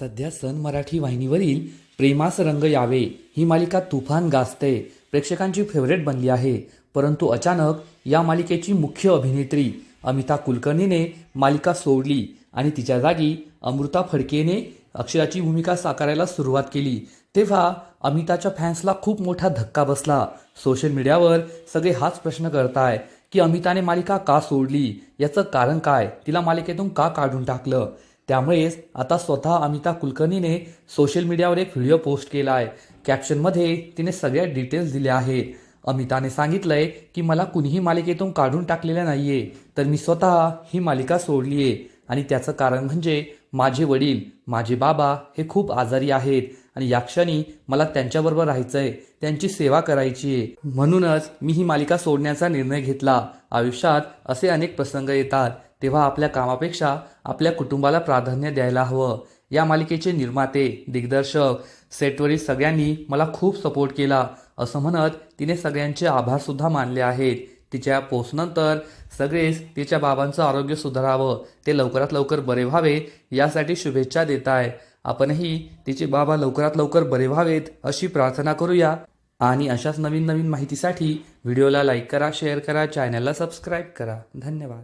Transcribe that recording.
सध्या सन मराठी वाहिनीवरील प्रेमास रंग यावे ही मालिका तुफान गाजते प्रेक्षकांची फेवरेट बनली आहे. परंतु अचानक या मालिकेची मुख्य अभिनेत्री अमिता कुलकर्णीने मालिका सोडली आणि तिच्या जागी अमृता फडकेने अक्षराची भूमिका साकारायला सुरुवात केली. तेव्हा अमिताच्या फॅन्सला खूप मोठा धक्का बसला. सोशल मीडियावर सगळे हाच प्रश्न करताय की अमिताने मालिका का सोडली? याचं कारण काय? तिला मालिकेतून का काढून टाकलं? त्यामुळेच आता स्वतः अमिता कुलकर्णीने सोशल मीडियावर एक व्हिडिओ पोस्ट केला आहे कॅप्शनमध्ये तिने सगळ्या डिटेल्स दिल्या आहेत. अमिताने सांगितलंय की मला कुणीही मालिकेतून काढून टाकलेलं नाहीये तर मी स्वतः ही मालिका सोडली आहे आणि त्याचं कारण म्हणजे माझे वडील माझे बाबा हे खूप आजारी आहेत. आणि या क्षणी मला त्यांच्याबरोबर राहायचंय त्यांची सेवा करायची आहे म्हणूनच मी ही मालिका सोडण्याचा निर्णय घेतला. आयुष्यात असे अनेक प्रसंग येतात. तेव्हा आपल्या कामापेक्षा आपल्या कुटुंबाला प्राधान्य द्यायला हवं. या मालिकेचे निर्माते दिग्दर्शक सेटवरील सगळ्यांनी मला खूप सपोर्ट केला. असं म्हणत तिने सगळ्यांचे आभारसुद्धा मानले आहेत. तिच्या पोस्टनंतर सगळेच तिच्या बाबांचं आरोग्य सुधारावं. ते लवकरात लवकर बरे व्हावे यासाठी शुभेच्छा देत आहे आपणही तिचे बाबा लवकरात लवकर बरे व्हावेत अशी प्रार्थना करूया. आणि अशाच नवीन नवीन माहितीसाठी व्हिडिओला लाईक करा शेअर करा चॅनलला सबस्क्राईब करा. धन्यवाद.